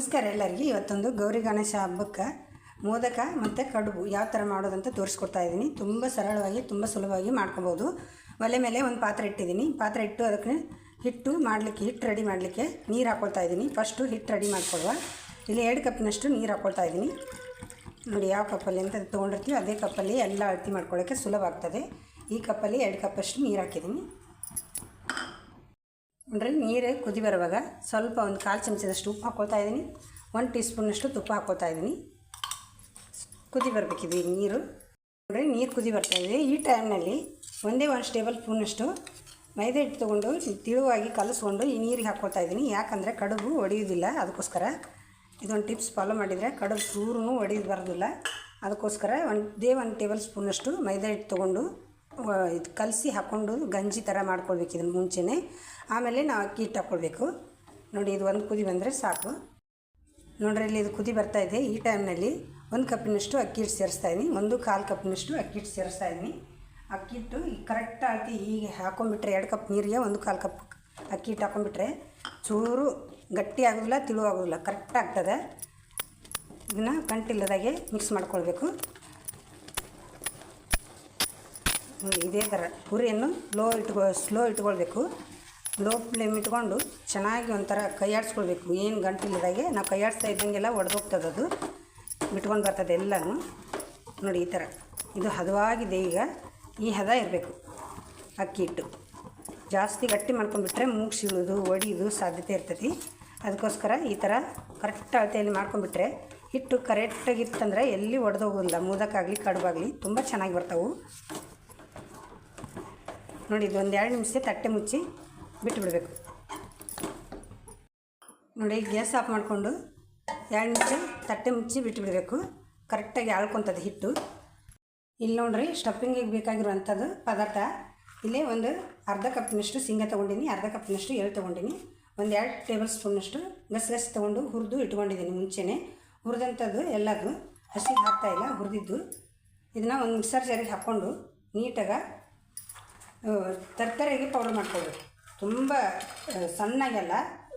ನಮಸ್ಕಾರ ಎಲ್ಲರಿಗೆ. ಇವತ್ತೊಂದು ಗೌರಿ ಗಣೇಶ ಹಬ್ಬಕ್ಕೆ ಮೋದಕ ಮತ್ತು ಕಡುಬು ಯಾವ ಥರ ಮಾಡೋದಂತ ತೋರಿಸ್ಕೊಡ್ತಾ ಇದ್ದೀನಿ. ತುಂಬ ಸರಳವಾಗಿ, ತುಂಬ ಸುಲಭವಾಗಿ ಮಾಡ್ಕೊಬೋದು. ಒಲೆ ಮೇಲೆ ಒಂದು ಪಾತ್ರೆ ಇಟ್ಟಿದ್ದೀನಿ. ಪಾತ್ರೆ ಇಟ್ಟು ಅದಕ್ಕೆ ಹಿಟ್ಟು ಮಾಡಲಿಕ್ಕೆ, ಹಿಟ್ಟು ರೆಡಿ ಮಾಡಲಿಕ್ಕೆ ನೀರು ಹಾಕ್ಕೊಳ್ತಾ ಇದ್ದೀನಿ. ಫಸ್ಟು ಹಿಟ್ಟು ರೆಡಿ ಮಾಡ್ಕೊಳ್ವ ಇಲ್ಲಿ ಎರಡು ಕಪ್ಪಿನಷ್ಟು ನೀರು ಹಾಕ್ಕೊಳ್ತಾ ಇದ್ದೀನಿ. ನೋಡಿ ಯಾವ ಕಪ್ಪಲ್ಲಿ ಅಂತ ತೊಗೊಂಡಿರ್ತೀವಿ ಅದೇ ಕಪ್ಪಲ್ಲಿ ಎಲ್ಲ ಅಳತಿ ಮಾಡ್ಕೊಳ್ಳೋಕ್ಕೆ ಸುಲಭ ಆಗ್ತದೆ. ಈ ಕಪ್ಪಲ್ಲಿ ಎರಡು ಕಪ್ಪಷ್ಟು ನೀರು ಹಾಕಿದ್ದೀನಿ. ನೋಡ್ರಿ ನೀರು ಕುದಿ ಬರುವಾಗ ಸ್ವಲ್ಪ ಒಂದು ಕಾಲು ಚಮಚದಷ್ಟು ಉಪ್ಪು ಹಾಕೋತಾ ಇದ್ದೀನಿ. ಒಂದು ಟೀ ಸ್ಪೂನಷ್ಟು ತುಪ್ಪ ಹಾಕ್ಕೊಳ್ತಾ ಇದ್ದೀನಿ. ಕುದಿ ಬರಬೇಕಿದೆ ನೀರು. ನೋಡ್ರಿ ನೀರು ಕುದಿ ಬರ್ತಾ ಇದೆ. ಈ ಟೈಮ್ನಲ್ಲಿ ಒಂದೇ ಒಂದು ಟೇಬಲ್ ಸ್ಪೂನಷ್ಟು ಮೈದಾ ಹಿಟ್ಟು ತೊಗೊಂಡು ತಿಳುವಾಗಿ ಕಲಸ್ಕೊಂಡು ಈ ನೀರಿಗೆ ಹಾಕ್ಕೊತಾ ಇದ್ದೀನಿ. ಯಾಕಂದರೆ ಕಡುಬು ಒಡೆಯೋದಿಲ್ಲ ಅದಕ್ಕೋಸ್ಕರ. ಇದೊಂದು ಟಿಪ್ಸ್ ಫಾಲೋ ಮಾಡಿದರೆ ಕಡುಬು ಚೂರೂ ಒಡೆಯೋದು ಬರೋದಿಲ್ಲ. ಅದಕ್ಕೋಸ್ಕರ ಒಂದೇ ಒಂದು ಟೇಬಲ್ ಸ್ಪೂನಷ್ಟು ಮೈದಾ ಹಿಟ್ಟು ತೊಗೊಂಡು ಇದು ಕಲಸಿ ಹಾಕ್ಕೊಂಡು ಗಂಜಿ ಥರ ಮಾಡ್ಕೊಳ್ಬೇಕು ಇದನ್ನು ಮುಂಚೆನೇ. ಆಮೇಲೆ ನಾವು ಅಕ್ಕಿ ಹಿಟ್ಟು ಹಾಕ್ಕೊಳ್ಬೇಕು ನೋಡಿ ಇದು ಒಂದು ಕುದಿ ಬಂದರೆ ಸಾಕು. ನೋಡ್ರಿ ಇಲ್ಲಿ ಇದು ಕುದಿ ಬರ್ತಾ ಇದೆ. ಈ ಟೈಮ್ನಲ್ಲಿ ಒಂದು ಕಪ್ಪಿನಷ್ಟು ಅಕ್ಕಿ ಹಿಟ್ಟು ಸೇರಿಸ್ತಾ ಇದ್ದೀನಿ ಒಂದು ಕಾಲು ಕಪ್ಪಿನಷ್ಟು ಅಕ್ಕಿ ಹಿಟ್ಟು ಸೇರಿಸ್ತಾ ಇದ್ದೀನಿ ಅಕ್ಕಿ ಹಿಟ್ಟು ಈಗ ಕರೆಕ್ಟ್ ಅಳತಿ ಹೀಗೆ ಹಾಕೊಂಡ್ಬಿಟ್ರೆ ಎರಡು ಕಪ್ ನೀರಿಗೆ, ಒಂದು ಕಾಲು ಕಪ್ ಅಕ್ಕಿ ಹಿಟ್ಟು ಹಾಕೊಂಡ್ಬಿಟ್ರೆ ಚೂರು ಗಟ್ಟಿ ಆಗೋದಿಲ್ಲ ತಿಳು ಆಗೋದಿಲ್ಲ ಕರೆಕ್ಟ್ ಆಗ್ತದೆ. ಇದನ್ನು ಕಂಟಿಲ್ಲದಾಗೆ ಮಿಕ್ಸ್ ಮಾಡ್ಕೊಳ್ಬೇಕು. ಇದೇ ಥರ ಉರಿಯನ್ನು ಲೋ ಇಟ್ಕೊ, ಸ್ಲೋ ಇಟ್ಕೊಳ್ಬೇಕು. ಲೋ ಫ್ಲೇಮ್ ಇಟ್ಕೊಂಡು ಚೆನ್ನಾಗಿ ಒಂಥರ ಕೈಯಾಡಿಸ್ಕೊಳ್ಬೇಕು. ಏನು ಗಂಟಿಲ್ಲದಾಗೆ ನಾವು ಕೈಯಾಡಿಸ್ತಾ ಇದ್ದಂಗೆಲ್ಲ ಒಡೆದೋಗ್ತದೆ ಅದು. ಬಿಟ್ಕೊಂಡು ಬರ್ತದೆ ಎಲ್ಲನೂ. ನೋಡಿ ಈ ಥರ. ಇದು ಹದವಾಗಿದೆ ಈಗ ಈ ಹದ ಇರಬೇಕು. ಅಕ್ಕಿ ಹಿಟ್ಟು. ಜಾಸ್ತಿ ಗಟ್ಟಿ ಮಾಡ್ಕೊಂಡ್ಬಿಟ್ರೆ ಮೂಗ್ ಸೀಳೋದು ಒಡಿಯೋದು ಸಾಧ್ಯತೆ ಇರ್ತೈತಿ ಅದಕ್ಕೋಸ್ಕರ ಈ ಥರ ಕರೆಕ್ಟ್ ಅಳತೆಯಲ್ಲಿ ಮಾಡ್ಕೊಂಡ್ಬಿಟ್ರೆ ಹಿಟ್ಟು ಕರೆಕ್ಟಾಗಿತ್ತಂದ್ರೆ ಎಲ್ಲಿ ಒಡೆದೋಗೋದಿಲ್ಲ. ಮೂದಕ್ಕಾಗಲಿ, ಕಡುಬಾಗಲಿ ತುಂಬ ಚೆನ್ನಾಗಿ ಬರ್ತಾವೆ. ನೋಡಿ, ಇದು ಒಂದು ಎರಡು ನಿಮಿಷ ತಟ್ಟೆ ಮುಚ್ಚಿ ಬಿಟ್ಟು ಬಿಡಬೇಕು ನೋಡಿ, ಗ್ಯಾಸ್ ಆಫ್ ಮಾಡಿಕೊಂಡು ಎರಡು ನಿಮಿಷ ತಟ್ಟೆ ಮುಚ್ಚಿ ಬಿಟ್ಟು ಬಿಡಬೇಕು ಕರೆಕ್ಟಾಗಿ ಆಳ್ಕೊತದೆ ಹಿಟ್ಟು. ಇಲ್ಲಿ ನೋಡಿರಿ, ಸ್ಟಫಿಂಗಿಗೆ ಬೇಕಾಗಿರುವಂಥದ್ದು ಪದಾರ್ಥ. ಇಲ್ಲೇ ಒಂದು ಅರ್ಧ ಕಪ್ಪಿನಷ್ಟು ಶೇಂಗಾ ತೊಗೊಂಡಿನಿ, ಅರ್ಧ ಕಪ್ಪಿನಷ್ಟು ಎಳ್ಳು ತೊಗೊಂಡಿನಿ, ಒಂದು ಎರಡು ಟೇಬಲ್ ಸ್ಪೂನಷ್ಟು ಗಸಗಸೆ ತೊಗೊಂಡು ಹುರಿದು ಇಟ್ಕೊಂಡಿದ್ದೀನಿ ಮುಂಚೆನೇ. ಹುರಿದಂಥದ್ದು ಎಲ್ಲದು ಹಸಿ ಹಾಕ್ತಾಯಿಲ್ಲ ಹುರಿದಿದ್ದು. ಇದನ್ನು ಒಂದು ಮಿಕ್ಸರ್ ಜಾರಿಗೆ ಹಾಕ್ಕೊಂಡು ನೀಟಾಗಿ ತರಕಾರಿಗೆ ಪೌಡ್ರ್ ಮಾಡ್ಕೊಳ್ಬೇಕು. ತುಂಬ ಸಣ್ಣಗೆಲ್ಲ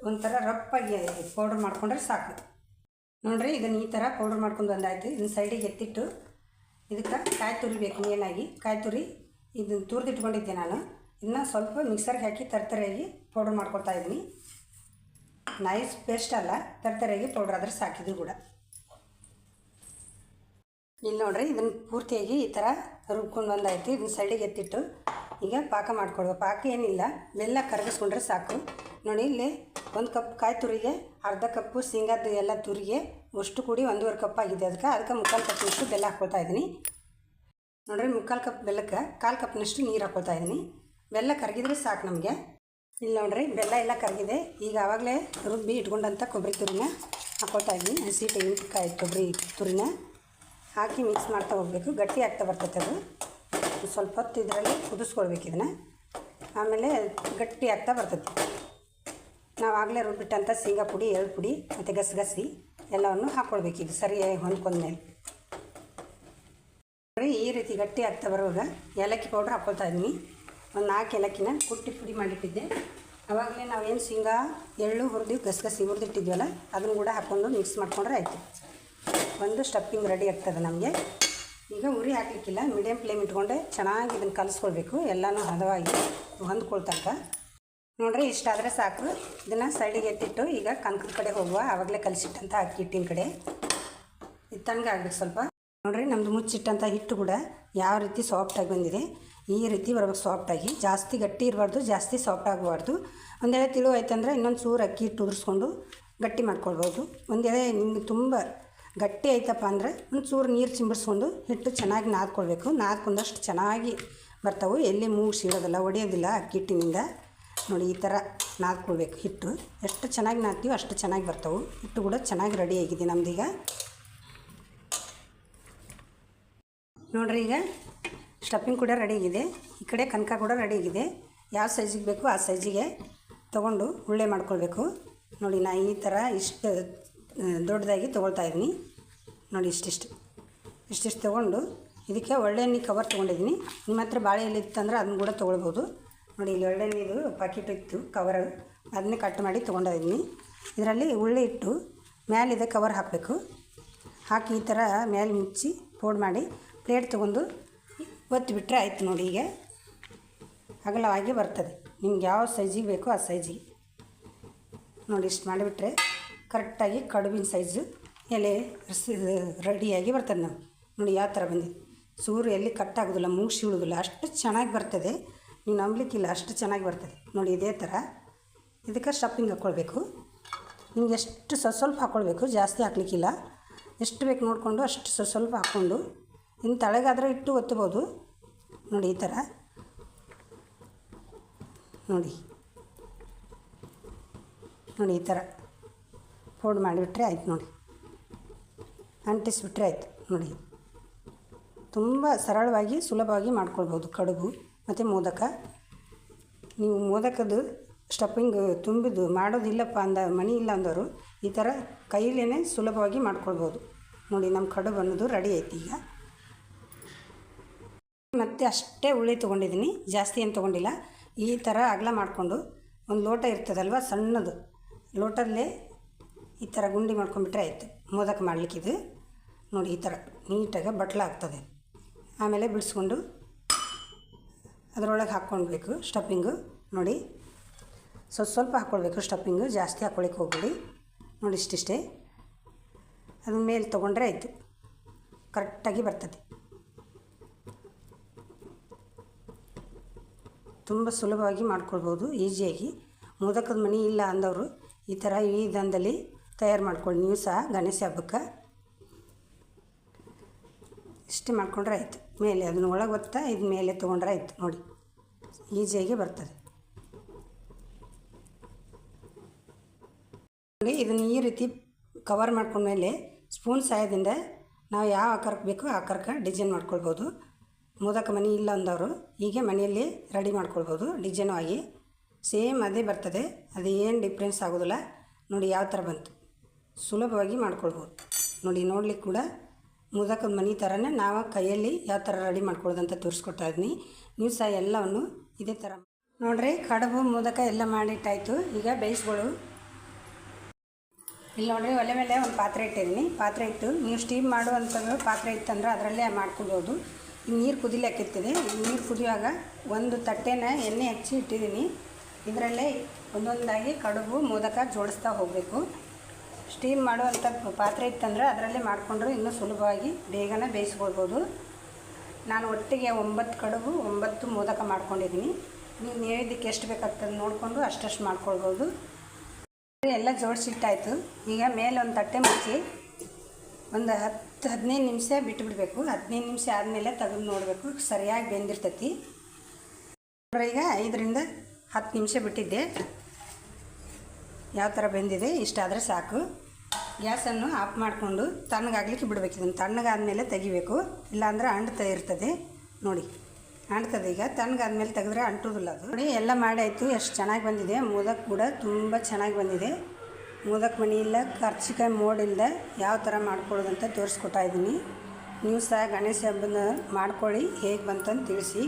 ಒಂಥರ ರಪ್ಪಾಗಿ ಪೌಡ್ರ್ ಮಾಡ್ಕೊಂಡ್ರೆ ಸಾಕು. ನೋಡಿರಿ, ಇದನ್ನು ಈ ಥರ ಪೌಡ್ರ್ ಮಾಡ್ಕೊಂಡು ಬಂದಾಯ್ತು. ಇದನ್ನು ಸೈಡಿಗೆ ಎತ್ತಿಟ್ಟು ಇದಕ್ಕೆ ಕಾಯಿ ತುರಿಬೇಕು ಮೇನಾಗಿ ಕಾಯಿ ತುರಿ ಇದನ್ನು ತುರಿದಿಟ್ಕೊಂಡಿದ್ದೆ ನಾನು. ಇನ್ನು ಸ್ವಲ್ಪ ಮಿಕ್ಸರ್ಗೆ ಹಾಕಿ ತರ್ತರೆಯಾಗಿ ಪೌಡ್ರ್ ಮಾಡ್ಕೊಳ್ತಾ ಇದ್ದೀನಿ. ನೈಸ್ ಪೇಸ್ಟ್ ಅಲ್ಲ ತರ್ತರೆಯಾಗಿ ಪೌಡ್ರ್ ಆದರೆ ಸಾಕಿದ್ರು ಕೂಡ. ಇಲ್ಲಿ ನೋಡ್ರಿ, ಇದನ್ನು ಪೂರ್ತಿಯಾಗಿ ಈ ಥರ ರುಬ್ಕೊಂಡು ಬಂದಾಯ್ತು. ಇದನ್ನ ಸೈಡಿಗೆ ಎತ್ತಿಟ್ಟು ಈಗ ಪಾಕ ಮಾಡಿಕೊಡ್ಬೇಕು ಪಾಕ ಏನಿಲ್ಲ ಬೆಲ್ಲ ಕರಗಿಸ್ಕೊಂಡ್ರೆ ಸಾಕು. ನೋಡಿ, ಇಲ್ಲಿ ಒಂದು ಕಪ್ ಕಾಯಿ ತುರಿಗೆ, ಅರ್ಧ ಕಪ್ಪು ಶೇಂಗಾದ ಎಲ್ಲ ತುರಿಗೆ, ಅಷ್ಟು ಕೂಡಿ ಒಂದೂವರೆ ಕಪ್ ಆಗಿದೆ ಅದಕ್ಕೆ ಅದಕ್ಕೆ ಮುಕ್ಕಾಲು ಕಪ್ನಷ್ಟು ಬೆಲ್ಲ ಹಾಕ್ಕೊಳ್ತಾ ಇದ್ದೀನಿ. ನೋಡ್ರಿ, ಮುಕ್ಕಾಲು ಕಪ್ ಬೆಲ್ಲಕ್ಕೆ ಕಾಲು ಕಪ್ನಷ್ಟು ನೀರು ಹಾಕ್ಕೊಳ್ತಾ ಇದ್ದೀನಿ. ಬೆಲ್ಲ ಕರಗಿದ್ರೆ ಸಾಕು ನಮಗೆ. ಇಲ್ಲಿ ನೋಡ್ರಿ, ಬೆಲ್ಲ ಎಲ್ಲ ಕರಗಿದೆ. ಈಗ ಆವಾಗಲೇ ರುಬ್ಬಿ ಇಟ್ಕೊಂಡಂಥ ಕೊಬ್ಬರಿ ತುರಿನ ಹಾಕ್ಕೊಳ್ತಾ ಇದ್ದೀನಿ. ಹಸಿ ತೆಂಗಿನಕಾಯಿ ಕೊಬ್ಬರಿ ತುರಿನ ಹಾಕಿ ಮಿಕ್ಸ್ ಮಾಡ್ತಾ ಹೋಗಬೇಕು. ಗಟ್ಟಿ ಆಗ್ತಾ ಬರ್ತೈತೆ ಅದು. ಸ್ವಲ್ಪ ಹೊತ್ತು ಇದರಲ್ಲಿ ಕುದಿಸ್ಕೊಳ್ಬೇಕು ಇದನ್ನು. ಆಮೇಲೆ ಗಟ್ಟಿ ಆಗ್ತಾ ಬರ್ತೈತಿ ನಾವು ಆಗಲೇ ರುಬ್ಬಿಟ್ಟಂಥ ಶೇಂಗಾ ಪುಡಿ, ಎಳ್ಳು ಪುಡಿ ಮತ್ತು ಗಸಗಸಿ ಎಲ್ಲವನ್ನು ಹಾಕ್ಕೊಳ್ಬೇಕು ಇದು ಸರಿಯಾಗಿ ಹೊಂದ್ಕೊಂಡ್ಮೇಲೆ. ಈ ರೀತಿ ಗಟ್ಟಿ ಆಗ್ತಾ ಬರುವಾಗ ಏಲಕ್ಕಿ ಪೌಡ್ರ್ ಹಾಕ್ಕೊಳ್ತಾ ಇದ್ದೀನಿ. ಒಂದು ನಾಲ್ಕು ಏಲಕ್ಕಿನ ಕುಟ್ಟಿ ಪುಡಿ ಮಾಡಿಟ್ಟಿದ್ದೆ. ಆವಾಗಲೇ ನಾವೇನು ಶೇಂಗಾ, ಎಳ್ಳು ಹುರಿದು, ಗಸಗಸಿ ಹುರಿದಿಟ್ಟಿದ್ವಲ್ಲ, ಅದನ್ನು ಕೂಡ ಹಾಕ್ಕೊಂಡು ಮಿಕ್ಸ್ ಮಾಡ್ಕೊಂಡ್ರೆ ಆಯಿತು. ಒಂದು ಸ್ಟಫಿಂಗ್ ರೆಡಿ ಆಗ್ತದೆ ನಮಗೆ. ಈಗ ಉರಿ ಹಾಕ್ಲಿಕ್ಕಿಲ್ಲ ಮೀಡಿಯಮ್ ಫ್ಲೇಮ್ ಇಟ್ಕೊಂಡೆ ಚೆನ್ನಾಗಿ ಇದನ್ನು ಕಲಿಸ್ಕೊಳ್ಬೇಕು, ಎಲ್ಲನೂ ಹದವಾಗಿ ಹೊಂದ್ಕೊಳ್ತಂಕ ನೋಡ್ರಿ, ಇಷ್ಟಾದರೆ ಸಾಕು. ಇದನ್ನು ಸೈಡಿಗೆ ಎತ್ತಿಟ್ಟು ಈಗ ಕನಕದ ಕಡೆ ಹೋಗುವ, ಆವಾಗಲೇ ಕಲಿಸಿಟ್ಟಂಥ ಅಕ್ಕಿ ಹಿಟ್ಟಿನ ಕಡೆ. ಇದು ಆಗ್ಬೇಕು ಸ್ವಲ್ಪ. ನೋಡ್ರಿ ನಮ್ಮದು ಮುಚ್ಚಿಟ್ಟಂಥ ಹಿಟ್ಟು ಕೂಡ ಯಾವ ರೀತಿ ಸಾಫ್ಟಾಗಿ ಬಂದಿದೆ. ಈ ರೀತಿ ಬರಬೇಕು ಸಾಫ್ಟಾಗಿ ಜಾಸ್ತಿ ಗಟ್ಟಿ ಇರಬಾರ್ದು, ಜಾಸ್ತಿ ಸಾಫ್ಟ್ ಆಗಬಾರ್ದು. ತಿಳು ಆಯ್ತಂದ್ರೆ ಇನ್ನೊಂದು ಚೂರು ಅಕ್ಕಿ ಹಿಟ್ಟು ಉದುರಿಸ್ಕೊಂಡು ಗಟ್ಟಿ ಮಾಡ್ಕೊಳ್ಬೋದು. ಒಂದೆಳೆ ನಿಮ್ಗೆ ತುಂಬ ಗಟ್ಟಿ ಆಯ್ತಪ್ಪ ಅಂದರೆ ಒಂಚೂರು ಚೂರು ನೀರು ಚಿಂಬಿಸ್ಕೊಂಡು ಹಿಟ್ಟು ಚೆನ್ನಾಗಿ ನಾದ್ಕೊಳ್ಬೇಕು. ನಾದ್ಕೊಂಡಷ್ಟು ಚೆನ್ನಾಗಿ ಬರ್ತಾವೆ. ಎಲ್ಲಿ ಮೂಗು ಸೀಳೋದಿಲ್ಲ, ಒಡೆಯೋದಿಲ್ಲ ಅಕ್ಕಿ ಹಿಟ್ಟಿನಿಂದ. ನೋಡಿ, ಈ ಥರ ನಾದ್ಕೊಳ್ಬೇಕು ಹಿಟ್ಟು. ಎಷ್ಟು ಚೆನ್ನಾಗಿ ನಾದ್ತೀವೋ ಅಷ್ಟು ಚೆನ್ನಾಗಿ ಬರ್ತಾವೆ. ಹಿಟ್ಟು ಕೂಡ ಚೆನ್ನಾಗಿ ರೆಡಿ ಆಗಿದೆ ನಮ್ದೀಗ ನೋಡ್ರಿ ಈಗ ಸ್ಟಫಿಂಗ್ ಕೂಡ ರೆಡಿ ಆಗಿದೆ. ಈ ಕಡೆ ಕನಕ ಕೂಡ ರೆಡಿ ಆಗಿದೆ. ಯಾವ ಸೈಜಿಗೆ ಬೇಕು ಆ ಸೈಜಿಗೆ ತೊಗೊಂಡು ಉಳ್ಳೆ ಮಾಡ್ಕೊಳ್ಬೇಕು. ನೋಡಿ, ನಾ ಈ ಥರ ಇಷ್ಟು ದೊಡ್ಡದಾಗಿ ತೊಗೊಳ್ತಾ ಇದ್ದೀನಿ. ನೋಡಿ ಇಷ್ಟಿಷ್ಟು. ಇಷ್ಟಿಷ್ಟು ತೊಗೊಂಡು ಇದಕ್ಕೆ ಒಳ್ಳೆಣ್ಣೆ ಕವರ್ ತೊಗೊಂಡಿದ್ದೀನಿ. ನಿಮ್ಮ ಹತ್ರ ಬಾಳೆ ಎಲೆ ಇತ್ತಂದ್ರೆ ಅದನ್ನ ಕೂಡ ತೊಗೊಳ್ಬೋದು. ನೋಡಿ ಇಲ್ಲಿ ಒಳ್ಳೆಣ್ಣೆದು ಪ್ಯಾಕೆಟ್ ಇತ್ತು ಕವರ್ ಅದನ್ನೇ ಕಟ್ ಮಾಡಿ ತೊಗೊಂಡಿದ್ದೀನಿ ಇದರಲ್ಲಿ ಉಳ್ಳಿ ಇಟ್ಟು ಮ್ಯಾಲಿದೆ ಕವರ್ ಹಾಕಬೇಕು. ಹಾಕಿ ಈ ಥರ ಮೇಲೆ ಮುಚ್ಚಿ ಫೋಲ್ಡ್ ಮಾಡಿ ಪ್ಲೇಟ್ ತೊಗೊಂಡು ಒತ್ತಿಬಿಟ್ರೆ ಆಯ್ತು ನೋಡಿ ಈಗ. ಅಗಲವಾಗಿ ಬರ್ತದೆ. ನಿಮ್ಗೆ ಯಾವ ಸೈಜಿಗೆ ಬೇಕೋ ಆ ಸೈಜಿಗೆ ನೋಡಿ ಇಷ್ಟು ಮಾಡಿಬಿಟ್ರೆ ಕರೆಕ್ಟಾಗಿ ಕಡುಬಿನ ಸೈಜು ಎಲೆ ರೆಡಿಯಾಗಿ ಬರ್ತದೆ ನಾವು ನೋಡಿ ಯಾವ ಥರ ಬಂದಿದೆ. ಸೂರು ಎಲ್ಲಿ ಕಟ್ ಆಗೋದಿಲ್ಲ, ಮೂಗ್ಸಿ ಉಳೋದಿಲ್ಲ. ಅಷ್ಟು ಚೆನ್ನಾಗಿ ಬರ್ತದೆ. ನೀವು ನಂಬಲಿಕ್ಕಿಲ್ಲ, ಅಷ್ಟು ಚೆನ್ನಾಗಿ ಬರ್ತದೆ. ನೋಡಿ ಇದೇ ಥರ. ಇದಕ್ಕೆ ಸ್ಟಫಿಂಗ್ ಹಾಕ್ಕೊಳ್ಬೇಕು. ನಿಮ್ಗೆ ಎಷ್ಟು ಸ್ವಲ್ಪ ಸ್ವಲ್ಪ ಹಾಕ್ಕೊಳ್ಬೇಕು, ಜಾಸ್ತಿ ಹಾಕ್ಲಿಕ್ಕಿಲ್ಲ. ಎಷ್ಟು ಬೇಕು ನೋಡಿಕೊಂಡು ಅಷ್ಟು ಸ್ವಲ್ಪ ಸ್ವಲ್ಪ ಹಾಕ್ಕೊಂಡು, ಇನ್ನು ತಳಗಾದರೆ ಇಟ್ಟು ಒತ್ತಬೋದು ನೋಡಿ ಈ ಥರ. ನೋಡಿ. ನೋಡಿ ಈ ಥರ. ಫೋಲ್ಡ್ ಮಾಡಿಬಿಟ್ರೆ ಆಯ್ತು ನೋಡಿ. ಅಂಟಿಸ್ಬಿಟ್ರೆ ಆಯಿತು ನೋಡಿ. ತುಂಬ ಸರಳವಾಗಿ, ಸುಲಭವಾಗಿ ಮಾಡ್ಕೊಳ್ಬೋದು ಕಡುಬು ಮತ್ತು ಮೋದಕ. ನೀವು ಮೋದಕದ್ದು ಸ್ಟಫಿಂಗ್ ತುಂಬಿದ್ದು ಮಾಡೋದಿಲ್ಲಪ್ಪ ಅಂದ, ಮಣಿ ಇಲ್ಲ ಅಂದವರು ಈ ಥರ ಕೈಲೇ ಸುಲಭವಾಗಿ ಮಾಡ್ಕೊಳ್ಬೋದು. ನೋಡಿ, ನಮ್ಮ ಕಡುಬು ಅನ್ನೋದು ರೆಡಿ ಐತಿ ಈಗ. ಮತ್ತು ಅಷ್ಟೇ ಉಳಿ ತೊಗೊಂಡಿದ್ದೀನಿ. ಜಾಸ್ತಿ ಏನು ತೊಗೊಂಡಿಲ್ಲ. ಈ ಥರ ಅಗಲ ಮಾಡಿಕೊಂಡು ಒಂದು ಲೋಟ ಇರ್ತದಲ್ವ, ಸಣ್ಣದು. ಲೋಟದಲ್ಲೇ ಈ ಥರ ಗುಂಡಿ ಮಾಡ್ಕೊಂಡ್ಬಿಟ್ರೆ ಆಯಿತು. ಮೋದಕ ಮಾಡಲಿಕ್ಕಿದು. ನೋಡಿ ಈ ಥರ ನೀಟಾಗಿ ಬಟ್ಲ ಆಗ್ತದೆ. ಆಮೇಲೆ ಬಿಡಿಸ್ಕೊಂಡು ಅದರೊಳಗೆ ಹಾಕ್ಕೊಳ್ಬೇಕು ಸ್ಟಫಿಂಗು ನೋಡಿ, ಸ್ವಲ್ಪ ಸ್ವಲ್ಪ ಹಾಕ್ಕೊಳ್ಬೇಕು ಸ್ಟಫಿಂಗು ಜಾಸ್ತಿ ಹಾಕ್ಕೊಳಕ್ಕೆ ಹೋಗಬೇಡಿ. ನೋಡಿ ಇಷ್ಟಿಷ್ಟೇ. ಅದ್ರ ಮೇಲೆ ತೊಗೊಂಡ್ರೆ ಆಯಿತು. ಕರೆಕ್ಟಾಗಿ ಬರ್ತದೆ. ತುಂಬ ಸುಲಭವಾಗಿ ಮಾಡ್ಕೊಳ್ಬೋದು, ಈಸಿಯಾಗಿ. ಮೋದಕದ ಮನೆ ಇಲ್ಲ ಅಂದವರು ಈ ಥರ ಈ ವಿಧಾನದಲ್ಲಿ ತಯಾರು ಮಾಡ್ಕೊಳ್ಳಿ ನೀವು ಸಹ ಗಣೇಶ ಹಬ್ಬಕ್ಕೆ. ಇಷ್ಟು ಮಾಡ್ಕೊಂಡ್ರೆ ಆಯಿತು. ಮೇಲೆ ಅದನ್ನ ಒಳಗೆ ಒತ್ತಾ ಇದು ಮೇಲೆ ತೊಗೊಂಡ್ರೆ ಆಯಿತು ನೋಡಿ. ಈಸಿಯಾಗಿ ಬರ್ತದೆ. ಇದನ್ನು ಈ ರೀತಿ ಕವರ್ ಮಾಡ್ಕೊಂಡ್ಮೇಲೆ ಸ್ಪೂನ್ ಸಹಾಯದಿಂದ ನಾವು ಯಾವ ಆಕಾರಕ್ಕೆ ಬೇಕೋ ಆಕಾರಕ್ಕೆ ಡಿಸೈನ್ ಮಾಡ್ಕೊಳ್ಬೋದು. ಮೋದಕ ಮನೆ ಇಲ್ಲ ಅಂದವರು ಹೀಗೆ ಮನೆಯಲ್ಲಿ ರೆಡಿ ಮಾಡ್ಕೊಳ್ಬೋದು. ಡಿಸೈನು ಆಗಿ ಸೇಮ್ ಅದೇ ಬರ್ತದೆ. ಅದು ಏನು ಡಿಫ್ರೆನ್ಸ್ ಆಗೋದಿಲ್ಲ. ನೋಡಿ ಯಾವ ಥರ ಬಂತು. ಸುಲಭವಾಗಿ ಮಾಡ್ಕೊಳ್ಬೋದು. ನೋಡಿ ನೋಡಲಿಕ್ಕೆ ಕೂಡ ಮುದಕದ ಮನೆ ಥರನೇ ನಾವು ಕೈಯಲ್ಲಿ ಯಾವ ಥರ ರೆಡಿ ಮಾಡ್ಕೊಳ್ಳೋದಂತ ತೋರಿಸ್ಕೊಡ್ತಾ ಇದ್ದೀನಿ ನೀವು ಸಹ ಎಲ್ಲವನ್ನು ಇದೇ ಥರ ನೋಡ್ರಿ, ಕಡುಬು, ಮುದಕ ಎಲ್ಲ ಮಾಡಿಟ್ಟಾಯಿತು. ಈಗ ಬೇಯಿಸ್ಗಳು. ಇಲ್ಲಿ ನೋಡ್ರಿ, ಒಲೆ ಮೇಲೆ ಒಂದು ಪಾತ್ರೆ ಇಟ್ಟಿದ್ದೀನಿ. ಪಾತ್ರೆ ಇಟ್ಟು ನೀವು ಸ್ಟೀಮ್ ಮಾಡುವಂಥದ್ದು ಪಾತ್ರೆ ಇತ್ತಂದ್ರೆ ಅದರಲ್ಲೇ ಮಾಡ್ಕೊಬೋದು ನೀರು ಕುದಿಲಿ ಹಾಕಿರ್ತೀನಿ ನೀರು ಕುದಿಯುವಾಗ ಒಂದು ತಟ್ಟೆನ ಎಣ್ಣೆ ಹಚ್ಚಿ ಇಟ್ಟಿದ್ದೀನಿ. ಇದರಲ್ಲೇ ಒಂದೊಂದಾಗಿ ಕಡುಬು, ಮೋದಕ ಜೋಡಿಸ್ತಾ ಹೋಗಬೇಕು. ಸ್ಟೀಮ್ ಮಾಡುವಂಥ ಪಾತ್ರೆ ಇತ್ತಂದರೆ ಅದರಲ್ಲೇ ಮಾಡಿಕೊಂಡ್ರೆ ಇನ್ನೂ ಸುಲಭವಾಗಿ ಬೇಗನೆ ಬೇಯಿಸ್ಕೊಳ್ಬೋದು. ನಾನು ಒಟ್ಟಿಗೆ ಒಂಬತ್ತು ಕಡುಬು, ಒಂಬತ್ತು ಮೋದಕ ಮಾಡ್ಕೊಂಡಿದ್ದೀನಿ. ನೀವು ನೈವೇದ್ಯಕ್ಕೆ ಎಷ್ಟು ಬೇಕಾಗ್ತದೆ ನೋಡಿಕೊಂಡು ಅಷ್ಟಷ್ಟು ಮಾಡ್ಕೊಳ್ಬೋದು. ಎಲ್ಲ ಜೋಡಿಸಿಟ್ಟಾಯಿತು ಈಗ ಮೇಲೆ ಒಂದು ತಟ್ಟೆ ಮುಚ್ಚಿ ಒಂದು ಹತ್ತು, ಹದಿನೈದು ನಿಮಿಷ ಬಿಟ್ಟುಬಿಡಬೇಕು ಹದಿನೈದು ನಿಮಿಷ ಆದಮೇಲೆ ತೆಗೆದು ನೋಡಬೇಕು. ಸರಿಯಾಗಿ ಬೆಂದಿರ್ತೈತಿ. ನೋಡ್ರಿ, ಈಗ ಐದರಿಂದ ಹತ್ತು ನಿಮಿಷ ಬಿಟ್ಟಿದ್ದೆ. ಯಾವ ಥರ ಬೆಂದಿದೆ? ಇಷ್ಟಾದರೆ ಸಾಕು. ಗ್ಯಾಸನ್ನು ಆಫ್ ಮಾಡಿಕೊಂಡು ತಣ್ಣಗಾಗ್ಲಿಕ್ಕೆ ಬಿಡಬೇಕು. ಇದನ್ನು ತಣ್ಣಗಾದ್ಮೇಲೆ ತೆಗಿಬೇಕು. ಇಲ್ಲಾಂದ್ರೆ ಅಂಟ್ತಾ ಇರ್ತದೆ. ನೋಡಿ, ಅಂಟ್ತದೆ ಈಗ. ತಣ್ಣಗಾದ್ಮೇಲೆ ತೆಗೆದ್ರೆ ಅಂಟೋದಿಲ್ಲ ಅದು. ನೋಡಿ, ಎಲ್ಲ ಮಾಡಾಯಿತು. ಎಷ್ಟು ಚೆನ್ನಾಗಿ ಬಂದಿದೆ. ಮೋದಕ್ ಕೂಡ ತುಂಬ ಚೆನ್ನಾಗಿ ಬಂದಿದೆ. ಮೋದಕ್ ಮಣಿ ಇಲ್ಲ ಕರ್ಚಿಕಾಯಿ ಮೋಡಿಲ್ದ ಯಾವ ಥರ ಮಾಡ್ಕೊಳ್ಳೋದಂತ ತೋರಿಸ್ಕೊಟ್ಟ ಇದ್ದೀನಿ. ನೀವು ಸಹ ಗಣೇಶ ಹಬ್ಬನ ಮಾಡ್ಕೊಳ್ಳಿ. ಹೇಗೆ ಬಂತಂತ ತಿಳಿಸಿ.